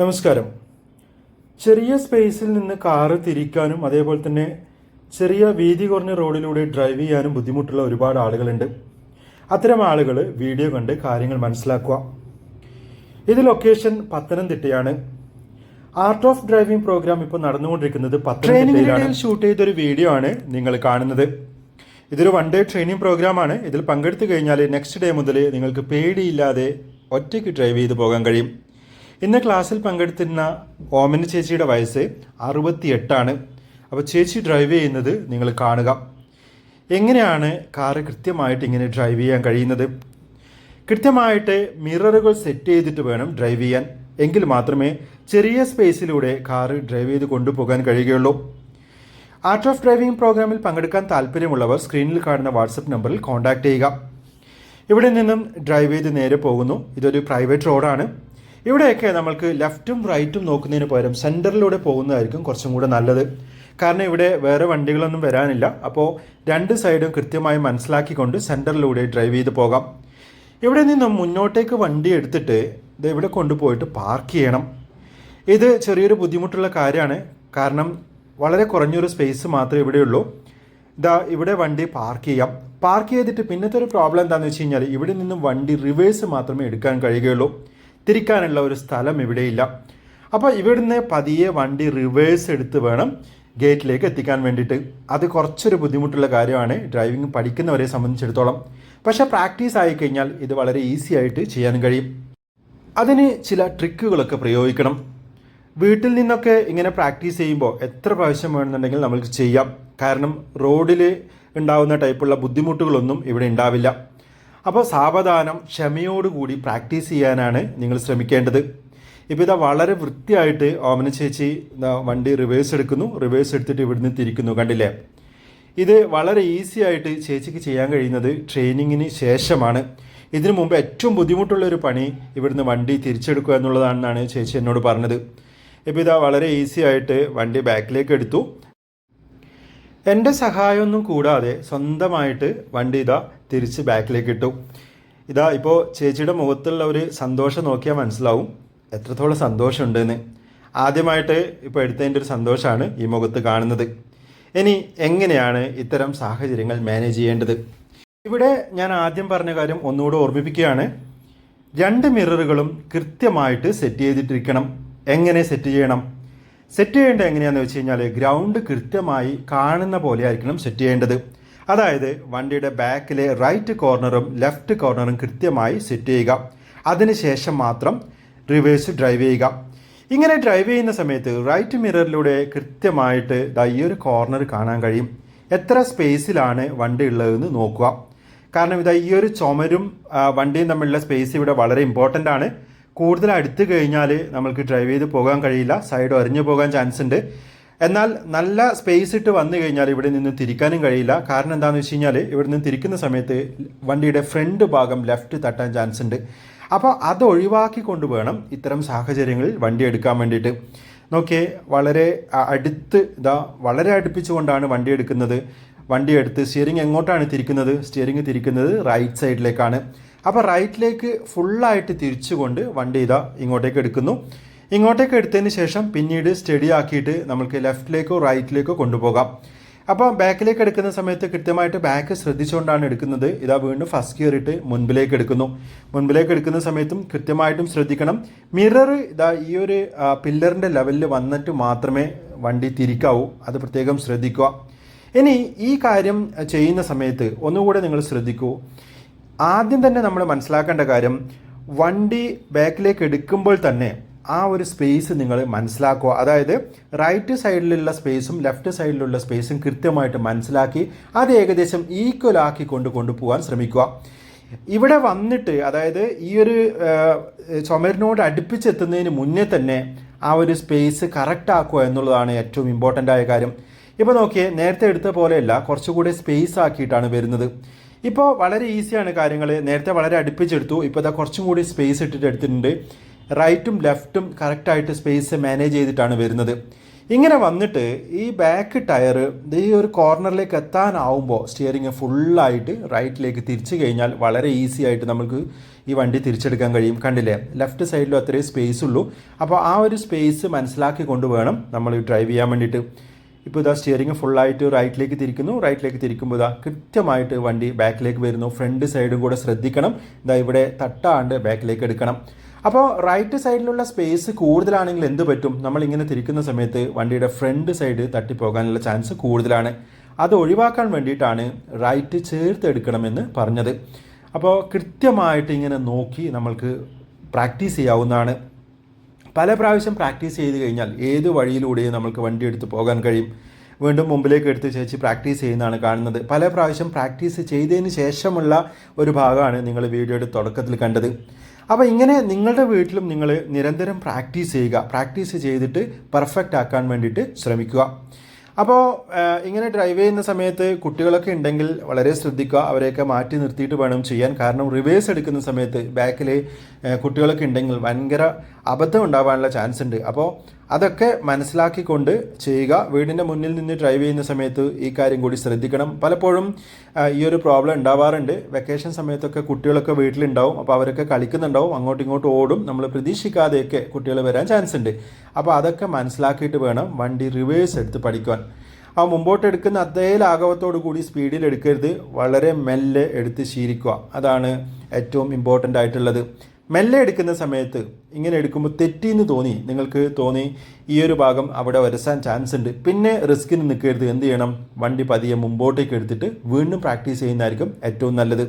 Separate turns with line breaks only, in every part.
നമസ്കാരം. ചെറിയ സ്പേസിൽ നിന്ന് കാറ് തിരിക്കാനും അതേപോലെ തന്നെ ചെറിയ വീതി കുറഞ്ഞ റോഡിലൂടെ ഡ്രൈവ് ചെയ്യാനും ബുദ്ധിമുട്ടുള്ള ഒരുപാട് ആളുകളുണ്ട്. അത്തരം ആളുകൾ വീഡിയോ കണ്ട് കാര്യങ്ങൾ മനസ്സിലാക്കുക. ഇത് ലൊക്കേഷൻ പത്തനംതിട്ടയാണ്. ആർട്ട് ഓഫ് ഡ്രൈവിംഗ് പ്രോഗ്രാം ഇപ്പോൾ നടന്നുകൊണ്ടിരിക്കുന്നത് പത്തനംതിട്ടയിലാണ്. ഷൂട്ട് ചെയ്തൊരു വീഡിയോ ആണ് നിങ്ങൾ കാണുന്നത്. ഇതൊരു വൺ ഡേ ട്രെയിനിങ് പ്രോഗ്രാമാണ് ഇതിൽ പങ്കെടുത്തു കഴിഞ്ഞാൽ നെക്സ്റ്റ് ഡേ മുതൽ നിങ്ങൾക്ക് പേടിയില്ലാതെ ഒറ്റയ്ക്ക് ഡ്രൈവ് ചെയ്ത് പോകാൻ കഴിയും. ഇന്ന് ക്ലാസ്സിൽ പങ്കെടുത്തിരുന്ന ഓമന ചേച്ചിയുടെ വയസ്സ് അറുപത്തിയെട്ടാണ്. അപ്പോൾ ചേച്ചി ഡ്രൈവ് ചെയ്യുന്നത് നിങ്ങൾ കാണുക. എങ്ങനെയാണ് കാറ് കൃത്യമായിട്ട് ഇങ്ങനെ ഡ്രൈവ് ചെയ്യാൻ കഴിയുന്നത്? കൃത്യമായിട്ട് മിററുകൾ സെറ്റ് ചെയ്തിട്ട് വേണം ഡ്രൈവ് ചെയ്യാൻ. എങ്കിൽ മാത്രമേ ചെറിയ സ്പേസിലൂടെ കാറ് ഡ്രൈവ് ചെയ്ത് കൊണ്ടുപോകാൻ കഴിയുകയുള്ളൂ. ആർട്ട് ഓഫ് ഡ്രൈവിംഗ് പ്രോഗ്രാമിൽ പങ്കെടുക്കാൻ താല്പര്യമുള്ളവർ സ്ക്രീനിൽ കാണുന്ന വാട്സപ്പ് നമ്പറിൽ കോൺടാക്ട് ചെയ്യുക. ഇവിടെ നിന്നും ഡ്രൈവ് ചെയ്ത് നേരെ പോകുന്നു. ഇതൊരു പ്രൈവറ്റ് റോഡാണ് ഇവിടെയൊക്കെ നമ്മൾക്ക് ലെഫ്റ്റും റൈറ്റും നോക്കുന്നതിന് പകരം സെന്ററിലൂടെ പോകുന്നതായിരിക്കും കുറച്ചും കൂടെ നല്ലത്. കാരണം ഇവിടെ വേറെ വണ്ടികളൊന്നും വരാനില്ല. അപ്പോൾ രണ്ട് സൈഡും കൃത്യമായി മനസ്സിലാക്കിക്കൊണ്ട് സെന്ററിലൂടെ ഡ്രൈവ് ചെയ്ത് പോകാം. ഇവിടെ നിന്നും മുന്നോട്ടേക്ക് വണ്ടി എടുത്തിട്ട് ഇത് ഇവിടെ കൊണ്ടുപോയിട്ട് പാർക്ക് ചെയ്യണം. ഇത് ചെറിയൊരു ബുദ്ധിമുട്ടുള്ള കാര്യമാണ്. കാരണം വളരെ കുറഞ്ഞൊരു സ്പേസ് മാത്രമേ ഇവിടെയുള്ളൂ ഇതാ ഇവിടെ വണ്ടി പാർക്ക് ചെയ്യാം. പാർക്ക് ചെയ്തിട്ട് പിന്നത്തെ ഒരു പ്രോബ്ലം എന്താണെന്ന് വെച്ച് കഴിഞ്ഞാൽ ഇവിടെ നിന്നും വണ്ടി റിവേഴ്സ് മാത്രമേ എടുക്കാൻ കഴിയുകയുള്ളൂ. തിരിക്കാനുള്ള ഒരു സ്ഥലം ഇവിടെയില്ല. അപ്പോൾ ഇവിടുന്ന് പതിയെ വണ്ടി റിവേഴ്സ് എടുത്ത് വേണം ഗേറ്റിലേക്ക് എത്തിക്കാൻ വേണ്ടിയിട്ട്. അത് കുറച്ചൊരു ബുദ്ധിമുട്ടുള്ള കാര്യമാണ്. ഡ്രൈവിംഗ് പഠിക്കുന്നവരെ സംബന്ധിച്ചിടത്തോളം. പക്ഷേ പ്രാക്ടീസ് ആയി കഴിഞ്ഞാൽ ഇത് വളരെ ഈസി ആയിട്ട് ചെയ്യാൻ കഴിയും. അതിന് ചില ട്രിക്കുകളൊക്കെ പ്രയോഗിക്കണം. വീട്ടിൽ നിന്നൊക്കെ ഇങ്ങനെ പ്രാക്ടീസ് ചെയ്യുമ്പോൾ എത്ര പ്രാവശ്യം വേണമെന്നുണ്ടെങ്കിൽ നമുക്ക് ചെയ്യാം. കാരണം റോഡിൽ ഉണ്ടാവുന്ന ടൈപ്പുള്ള ബുദ്ധിമുട്ടുകളൊന്നും ഇവിടെ ഉണ്ടാവില്ല. അപ്പോൾ സാവധാനം ക്ഷമയോടുകൂടി പ്രാക്ടീസ് ചെയ്യാനാണ് നിങ്ങൾ ശ്രമിക്കേണ്ടത്. ഇപ്പോൾ ഇതാ വളരെ വൃത്തിയായിട്ട് ഓമന ചേച്ചി വണ്ടി റിവേഴ്സ് എടുക്കുന്നു. റിവേഴ്സ് എടുത്തിട്ട് ഇവിടുന്ന് തിരിക്കുന്നു കണ്ടില്ലേ? ഇത് വളരെ ഈസി ആയിട്ട് ചേച്ചിക്ക് ചെയ്യാൻ കഴിയുന്നത് ട്രെയിനിങ്ങിന് ശേഷമാണ്. ഇതിനു മുമ്പ് ഏറ്റവും ബുദ്ധിമുട്ടുള്ള ഒരു പണി ഇവിടുന്ന് വണ്ടി തിരിച്ചെടുക്കുക എന്നുള്ളതാണെന്നാണ് ചേച്ചി എന്നോട് പറഞ്ഞത്. ഇപ്പോൾ ഇതാ വളരെ ഈസി ആയിട്ട് വണ്ടി ബാക്കിലേക്ക് എടുത്തു. എന്റെ സഹായമൊന്നും കൂടാതെ സ്വന്തമായിട്ട് വണ്ടി ഇതാ തിരിച്ച് ബാക്കിലേക്ക് ഇട്ടു ഇതാ ഇപ്പോൾ ചേച്ചിയുടെ മുഖത്തുള്ള ഒരു സന്തോഷം നോക്കിയാൽ മനസ്സിലാവും. എത്രത്തോളം സന്തോഷമുണ്ടെന്ന്. ആദ്യമായിട്ട് ഇപ്പോൾ എടുത്തതിന്റെ ഒരു സന്തോഷമാണ് ഈ മുഖത്ത് കാണുന്നത്. ഇനി എങ്ങനെയാണ് ഇത്തരം സാഹചര്യങ്ങൾ മാനേജ് ചെയ്യേണ്ടത്? ഇവിടെ ഞാൻ ആദ്യം പറഞ്ഞ കാര്യം ഒന്നുകൂടെ ഓർമ്മിപ്പിക്കുകയാണ്. രണ്ട് മിററുകളും കൃത്യമായിട്ട് സെറ്റ് ചെയ്തിട്ടിരിക്കണം. എങ്ങനെ സെറ്റ് ചെയ്യണം? സെറ്റ് ചെയ്യേണ്ടത് എങ്ങനെയാണെന്ന് വെച്ച് കഴിഞ്ഞാൽ ഗ്രൗണ്ട് കൃത്യമായി കാണുന്ന പോലെ ആയിരിക്കണം സെറ്റ് ചെയ്യേണ്ടത്. അതായത് വണ്ടിയുടെ ബാക്കിലെ റൈറ്റ് കോർണറും ലെഫ്റ്റ് കോർണറും കൃത്യമായി സെറ്റ് ചെയ്യുക. അതിനുശേഷം മാത്രം റിവേഴ്സ് ഡ്രൈവ് ചെയ്യുക. ഇങ്ങനെ ഡ്രൈവ് ചെയ്യുന്ന സമയത്ത് റൈറ്റ് മിററിലൂടെ കൃത്യമായിട്ട് ദാ ഈ ഒരു കോർണർ കാണാൻ കഴിയും. എത്ര സ്പേസിലാണ് വണ്ടി ഉള്ളതെന്ന് നോക്കുക. കാരണം ഇതാ ഈ ഒരു ചുമരും വണ്ടിയും തമ്മിലുള്ള സ്പേസ് ഇവിടെ വളരെ ഇമ്പോർട്ടന്റ് ആണ്. കൂടുതൽ അടുത്ത് കഴിഞ്ഞാൽ നമ്മൾക്ക് ഡ്രൈവ് ചെയ്ത് പോകാൻ കഴിയില്ല. സൈഡ് ഒരഞ്ഞു പോകാൻ ചാൻസ് ഉണ്ട്. എന്നാൽ നല്ല സ്പേസ് ഇട്ട് വന്നു കഴിഞ്ഞാൽ ഇവിടെ നിന്ന് തിരിക്കാനും കഴിയില്ല. കാരണം എന്താണെന്ന് വെച്ച് കഴിഞ്ഞാൽ ഇവിടെ നിന്ന് തിരിക്കുന്ന സമയത്ത് വണ്ടിയുടെ ഫ്രണ്ട് ഭാഗം ലെഫ്റ്റ് തട്ടാൻ ചാൻസ് ഉണ്ട്. അപ്പോൾ അത് ഒഴിവാക്കിക്കൊണ്ട് വേണം ഇത്തരം സാഹചര്യങ്ങളിൽ വണ്ടി എടുക്കാൻ വേണ്ടിയിട്ട്. നോക്കിയേ വളരെ അടുത്ത് ഇതാ വളരെ അടുപ്പിച്ചുകൊണ്ടാണ് വണ്ടി എടുക്കുന്നത്. വണ്ടി എടുത്ത് സ്റ്റിയറിംഗ് എങ്ങോട്ടാണ് തിരിക്കുന്നത്? സ്റ്റിയറിംഗ് തിരിക്കുന്നത് റൈറ്റ് സൈഡിലേക്കാണ് അപ്പോൾ റൈറ്റിലേക്ക് ഫുള്ളായിട്ട് തിരിച്ചുകൊണ്ട് വണ്ടി ഇതാ ഇങ്ങോട്ടേക്ക് എടുക്കുന്നു. ഇങ്ങോട്ടേക്ക് എടുത്തതിന് ശേഷം പിന്നീട് സ്റ്റഡി ആക്കിയിട്ട് നമുക്ക് ലെഫ്റ്റിലേക്കോ റൈറ്റിലേക്കോ കൊണ്ടുപോകാം. അപ്പോൾ ബാക്കിലേക്ക് എടുക്കുന്ന സമയത്ത് കൃത്യമായിട്ട് ബാക്ക് ശ്രദ്ധിച്ചുകൊണ്ടാണ് എടുക്കുന്നത്. ഇതാ വീണ്ടും ഫസ്റ്റ് ഗിയർ ഇട്ട് മുൻപിലേക്ക് എടുക്കുന്നു. മുൻപിലേക്ക് എടുക്കുന്ന സമയത്തും കൃത്യമായിട്ടും ശ്രദ്ധിക്കണം. മിറർ ഇതാ ഈ ഒരു പില്ലറിന്റെ ലെവലിൽ വന്നിട്ട് മാത്രമേ വണ്ടി തിരിക്കാവൂ. അത് പ്രത്യേകം ശ്രദ്ധിക്കുക. ഇനി ഈ കാര്യം ചെയ്യുന്ന സമയത്ത് ഒന്നുകൂടെ നിങ്ങൾ ശ്രദ്ധിക്കൂ. ആദ്യം തന്നെ നമ്മൾ മനസ്സിലാക്കേണ്ട കാര്യം വണ്ടി ബാക്കിലേക്ക് എടുക്കുമ്പോൾ തന്നെ ആ ഒരു സ്പേസ് നിങ്ങൾ മനസ്സിലാക്കുക. അതായത് റൈറ്റ് സൈഡിലുള്ള സ്പേസും ലെഫ്റ്റ് സൈഡിലുള്ള സ്പേസും കൃത്യമായിട്ട് മനസ്സിലാക്കി അത് ഏകദേശം ഈക്വൽ ആക്കി കൊണ്ട് കൊണ്ടുപോകാൻ ശ്രമിക്കുക. ഇവിടെ വന്നിട്ട് അതായത് ഈ ഒരു ചുമരിനോട് അടുപ്പിച്ചെത്തുന്നതിന് മുന്നേ തന്നെ ആ ഒരു സ്പേസ് കറക്റ്റ് ആക്കുക എന്നുള്ളതാണ് ഏറ്റവും ഇമ്പോർട്ടന്റ് ആയ കാര്യം. ഇപ്പോൾ നോക്കിയേ നേരത്തെ എടുത്ത പോലെയല്ല കുറച്ചുകൂടി സ്പേസ് ആക്കിയിട്ടാണ് വരുന്നത്. ഇപ്പോൾ വളരെ ഈസിയാണ് കാര്യങ്ങൾ നേരത്തെ വളരെ അടുപ്പിച്ചെടുത്തു. ഇപ്പോൾ ഇതാ കുറച്ചും കൂടി സ്പേസ് ഇട്ടിട്ട് എടുത്തിട്ടുണ്ട്. റൈറ്റും ലെഫ്റ്റും കറക്റ്റായിട്ട് സ്പേസ് മാനേജ് ചെയ്തിട്ടാണ് വരുന്നത്. ഇങ്ങനെ വന്നിട്ട് ഈ ബാക്ക് ടയർ ഈ ഒരു കോർണറിലേക്ക് എത്താനാവുമ്പോൾ സ്റ്റിയറിങ് ഫുള്ളായിട്ട് റൈറ്റിലേക്ക് തിരിച്ചു കഴിഞ്ഞാൽ വളരെ ഈസി ആയിട്ട് നമുക്ക് ഈ വണ്ടി തിരിച്ചെടുക്കാൻ കഴിയും. കണ്ടില്ലേ? ലെഫ്റ്റ് സൈഡിലും അത്രയും സ്പേസ് ഉള്ളൂ. അപ്പോൾ ആ ഒരു സ്പേസ് മനസ്സിലാക്കി കൊണ്ട് വേണം നമ്മൾ ഡ്രൈവ് ചെയ്യാൻ വേണ്ടിയിട്ട്. ഇപ്പോൾ ഇതാ സ്റ്റിയറിംഗ് ഫുള്ളായിട്ട് റൈറ്റിലേക്ക് തിരിക്കുന്നു. റൈറ്റിലേക്ക് തിരിക്കുമ്പോൾ ഇതാ കൃത്യമായിട്ട് വണ്ടി ബാക്കിലേക്ക് വരുന്നു. ഫ്രണ്ട് സൈഡും കൂടെ ശ്രദ്ധിക്കണം. ഇതാ ഇവിടെ തട്ടാണ്ട് ബാക്കിലേക്ക് എടുക്കണം. അപ്പോൾ റൈറ്റ് സൈഡിലുള്ള സ്പേസ് കൂടുതലാണെങ്കിൽ എന്ത് പറ്റും? നമ്മളിങ്ങനെ തിരിക്കുന്ന സമയത്ത് വണ്ടിയുടെ ഫ്രണ്ട് സൈഡ് തട്ടിപ്പോകാനുള്ള ചാൻസ് കൂടുതലാണ്. അത് ഒഴിവാക്കാൻ വേണ്ടിയിട്ടാണ് റൈറ്റ് ചേർത്ത് എടുക്കണമെന്ന് പറഞ്ഞത്. അപ്പോൾ കൃത്യമായിട്ട് ഇങ്ങനെ നോക്കി നമ്മൾക്ക് പ്രാക്ടീസ് ചെയ്യാവുന്നതാണ്. പല പ്രാവശ്യം പ്രാക്ടീസ് ചെയ്ത് കഴിഞ്ഞാൽ ഏത് വഴിയിലൂടെയും നമുക്ക് വണ്ടി എടുത്ത് പോകാൻ കഴിയും. വീണ്ടും മുമ്പിലേക്ക് എടുത്ത് ചേച്ചി പ്രാക്ടീസ് ചെയ്യുന്നതാണ് കാണുന്നത്. പല പ്രാവശ്യം പ്രാക്ടീസ് ചെയ്തതിന് ശേഷമുള്ള ഒരു ഭാഗമാണ് നിങ്ങൾ വീഡിയോയുടെ തുടക്കത്തിൽ കണ്ടത്. അപ്പോൾ ഇങ്ങനെ നിങ്ങളുടെ വീട്ടിലും നിങ്ങൾ നിരന്തരം പ്രാക്ടീസ് ചെയ്യുക. പ്രാക്ടീസ് ചെയ്തിട്ട് പെർഫെക്റ്റ് ആക്കാൻ വേണ്ടിയിട്ട് ശ്രമിക്കുക. അപ്പോൾ ഇങ്ങനെ ഡ്രൈവ് ചെയ്യുന്ന സമയത്ത് കുട്ടികളൊക്കെ ഉണ്ടെങ്കിൽ വളരെ ശ്രദ്ധിക്കുക. അവരെയൊക്കെ മാറ്റി നിർത്തിയിട്ട് വേണം ചെയ്യാൻ. കാരണം റിവേഴ്സ് എടുക്കുന്ന സമയത്ത് ബാക്കിൽ കുട്ടികളൊക്കെ ഉണ്ടെങ്കിൽ ഭയങ്കര അബദ്ധം ഉണ്ടാവാനുള്ള ചാൻസ് ഉണ്ട്. അപ്പോൾ അതൊക്കെ മനസ്സിലാക്കിക്കൊണ്ട് ചെയ്യുക. വീടിന്റെ മുന്നിൽ നിന്ന് ഡ്രൈവ് ചെയ്യുന്ന സമയത്ത് ഈ കാര്യം കൂടി ശ്രദ്ധിക്കണം. പലപ്പോഴും ഈ ഒരു പ്രോബ്ലം ഉണ്ടാവാറുണ്ട്. വെക്കേഷൻ സമയത്തൊക്കെ കുട്ടികളൊക്കെ വീട്ടിലുണ്ടാവും. അപ്പോൾ അവരൊക്കെ കളിക്കുന്നുണ്ടാവും. അങ്ങോട്ടും ഇങ്ങോട്ടും ഓടും. നമ്മൾ പ്രതീക്ഷിക്കാതെയൊക്കെ കുട്ടികൾ വരാൻ ചാൻസ് ഉണ്ട്. അപ്പോൾ അതൊക്കെ മനസ്സിലാക്കിയിട്ട് വേണം വണ്ടി റിവേഴ്സ് എടുത്ത് പഠിക്കുവാൻ. ആ മുമ്പോട്ട് എടുക്കുന്ന അതേ ലാഘവത്തോടു കൂടി സ്പീഡിൽ എടുക്കരുത്. വളരെ മെല്ലെ എടുത്ത് ശീലിക്കുക. അതാണ് ഏറ്റവും ഇമ്പോർട്ടന്റ് ആയിട്ടുള്ളത്. മെല്ലെ എടുക്കുന്ന സമയത്ത് ഇങ്ങനെ എടുക്കുമ്പോൾ തെറ്റിന്ന് തോന്നി. നിങ്ങൾക്ക് തോന്നി ഈ ഒരു ഭാഗം അവിടെ വരസാൻ ചാൻസ് ഉണ്ട്. പിന്നെ റിസ്കിന് നിൽക്കരുത്. എന്ത് ചെയ്യണം? വണ്ടി പതിയെ മുമ്പോട്ടേക്ക് എടുത്തിട്ട് വീണ്ടും പ്രാക്ടീസ് ചെയ്യുന്നതായിരിക്കും ഏറ്റവും നല്ലത്.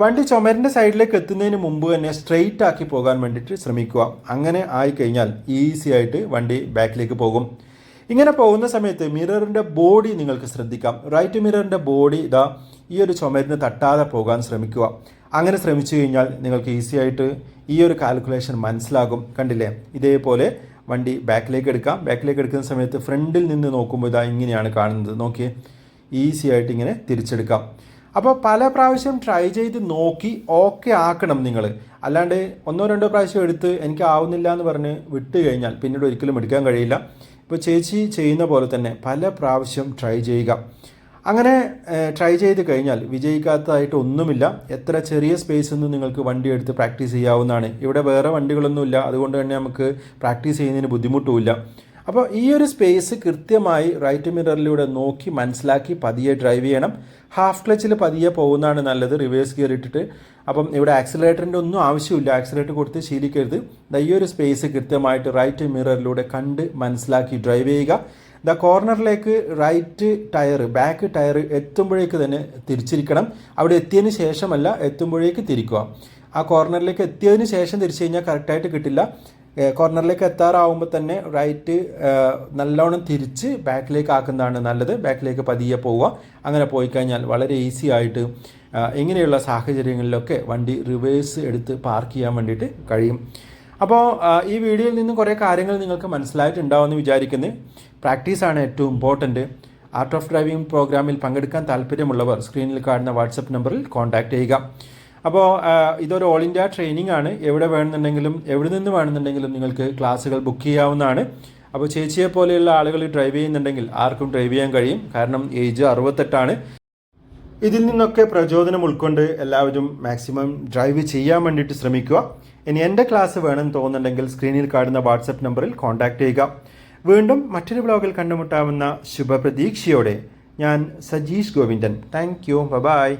വണ്ടി ചുമരിന്റെ സൈഡിലേക്ക് എത്തുന്നതിന് മുമ്പ് തന്നെ സ്ട്രെയിറ്റ് ആക്കി പോകാൻ വേണ്ടിയിട്ട് ശ്രമിക്കുക. അങ്ങനെ ആയിക്കഴിഞ്ഞാൽ ഈസി ആയിട്ട് വണ്ടി ബാക്കിലേക്ക് പോകും. ഇങ്ങനെ പോകുന്ന സമയത്ത് മിററിന്റെ ബോഡി നിങ്ങൾക്ക് ശ്രദ്ധിക്കാം. റൈറ്റ് മിററിന്റെ ബോഡി ഇതാ ഈ ഒരു ചുമരിന് തട്ടാതെ പോകാൻ ശ്രമിക്കുക. അങ്ങനെ ശ്രമിച്ചു കഴിഞ്ഞാൽ നിങ്ങൾക്ക് ഈസി ആയിട്ട് ഈ ഒരു കാൽക്കുലേഷൻ മനസ്സിലാകും. കണ്ടില്ലേ? ഇതേപോലെ വണ്ടി ബാക്കിലേക്ക് എടുക്കാം. ബാക്കിലേക്ക് എടുക്കുന്ന സമയത്ത് ഫ്രണ്ടിൽ നിന്ന് നോക്കുമ്പോൾ ഇതാ ഇങ്ങനെയാണ് കാണുന്നത്. നോക്കിയേ. ഈസി ആയിട്ട് ഇങ്ങനെ തിരിച്ചെടുക്കാം. അപ്പോൾ പല പ്രാവശ്യം ട്രൈ ചെയ്ത് നോക്കി ഓക്കെ ആക്കണം നിങ്ങൾ അല്ലാണ്ട് ഒന്നോ രണ്ടോ പ്രാവശ്യം എടുത്ത് എനിക്ക് ആവുന്നില്ല എന്ന് പറഞ്ഞ് വിട്ട് കഴിഞ്ഞാൽ പിന്നീട് ഒരിക്കലും എടുക്കാൻ കഴിയില്ല. ഇപ്പോൾ ചേച്ചി ചെയ്യുന്ന പോലെ തന്നെ പല പ്രാവശ്യം ട്രൈ ചെയ്യുക. അങ്ങനെ ട്രൈ ചെയ്ത് കഴിഞ്ഞാൽ വിജയിക്കാത്തതായിട്ട് ഒന്നുമില്ല. എത്ര ചെറിയ സ്പേസ് ഒന്നും നിങ്ങൾക്ക് വണ്ടി എടുത്ത് പ്രാക്ടീസ് ചെയ്യാവുന്നതാണ്. ഇവിടെ വേറെ വണ്ടികളൊന്നുമില്ല. അതുകൊണ്ട് തന്നെ നമുക്ക് പ്രാക്ടീസ് ചെയ്യുന്നതിന് ബുദ്ധിമുട്ടുമില്ല. അപ്പോൾ ഈ ഒരു സ്പേസ് കൃത്യമായി റൈറ്റ് മിററിലൂടെ നോക്കി മനസ്സിലാക്കി പതിയെ ഡ്രൈവ് ചെയ്യണം. ഹാഫ് ക്ലച്ചിൽ പതിയെ പോകുന്നതാണ് നല്ലത്. റിവേഴ്സ് ഗിയർ ഇട്ടിട്ട്. അപ്പം ഇവിടെ ആക്സിലേറ്ററിന്റെ ഒന്നും ആവശ്യമില്ല. ആക്സിലേറ്റർ കൊടുത്ത് ശീലിക്കരുത്. ഈ ഒരു സ്പേസ് കൃത്യമായിട്ട് റൈറ്റ് മിററിലൂടെ കണ്ട് മനസ്സിലാക്കി ഡ്രൈവ് ചെയ്യുക. ദ കോർണറിലേക്ക് റൈറ്റ് ടയർ ബാക്ക് ടയർ എത്തുമ്പോഴേക്ക് തന്നെ തിരിച്ചിരിക്കണം. അവിടെ എത്തിയതിന് ശേഷമല്ല എത്തുമ്പോഴേക്ക് തിരിക്കുക. ആ കോർണറിലേക്ക് എത്തിയതിന് ശേഷം തിരിച്ചു കഴിഞ്ഞാൽ കറക്റ്റായിട്ട് കിട്ടില്ല. കോർണറിലേക്ക് എത്താറാവുമ്പോൾ തന്നെ റൈറ്റ് നല്ലോണം തിരിച്ച് ബാക്കിലേക്ക് ആക്കുന്നതാണ് നല്ലത്. ബാക്കിലേക്ക് പതിയെ പോവുക. അങ്ങനെ പോയി കഴിഞ്ഞാൽ വളരെ ഈസി ആയിട്ട് ഇങ്ങനെയുള്ള സാഹചര്യങ്ങളിലൊക്കെ വണ്ടി റിവേഴ്സ് എടുത്ത് പാർക്ക് ചെയ്യാൻ വേണ്ടിയിട്ട് കഴിയും. അപ്പോൾ ഈ വീഡിയോയിൽ നിന്നും കുറേ കാര്യങ്ങൾ നിങ്ങൾക്ക് മനസ്സിലായിട്ടുണ്ടാവുമെന്ന് വിചാരിക്കുന്നത് പ്രാക്ടീസാണ് ഏറ്റവും ഇമ്പോർട്ടന്റ് ആർട്ട് ഓഫ് ഡ്രൈവിംഗ് പ്രോഗ്രാമിൽ പങ്കെടുക്കാൻ താല്പര്യമുള്ളവർ സ്ക്രീനിൽ കാണുന്ന വാട്സപ്പ് നമ്പറിൽ കോൺടാക്ട് ചെയ്യുക. അപ്പോൾ ഇതൊരു ഓൾ ഇന്ത്യ ട്രെയിനിങ് ആണ്. എവിടെ വേണമെന്നുണ്ടെങ്കിലും എവിടെ നിന്ന് വേണമെന്നുണ്ടെങ്കിലും നിങ്ങൾക്ക് ക്ലാസ്സുകൾ ബുക്ക് ചെയ്യാവുന്നതാണ്. അപ്പോൾ ചേച്ചിയെ പോലെയുള്ള ആളുകൾ ഡ്രൈവ് ചെയ്യുന്നുണ്ടെങ്കിൽ ആർക്കും ഡ്രൈവ് ചെയ്യാൻ കഴിയും. കാരണം ഏജ് അറുപത്തെട്ടാണ്. ഇതിൽ നിന്നൊക്കെ പ്രചോദനം ഉൾക്കൊണ്ട് എല്ലാവരും മാക്സിമം ഡ്രൈവ് ചെയ്യാൻ വേണ്ടിയിട്ട് ശ്രമിക്കുക. ഇനി എന്റെ ക്ലാസ് വേണമെന്ന് തോന്നുന്നുണ്ടെങ്കിൽ സ്ക്രീനിൽ കാണുന്ന വാട്സപ്പ് നമ്പറിൽ കോൺടാക്ട് ചെയ്യുക. വീണ്ടും മറ്റൊരു ബ്ലോഗിൽ കണ്ടുമുട്ടാവുന്ന ശുഭപ്രതീക്ഷയോടെ ഞാൻ Sajeesh Govindan. Thank you. Bye.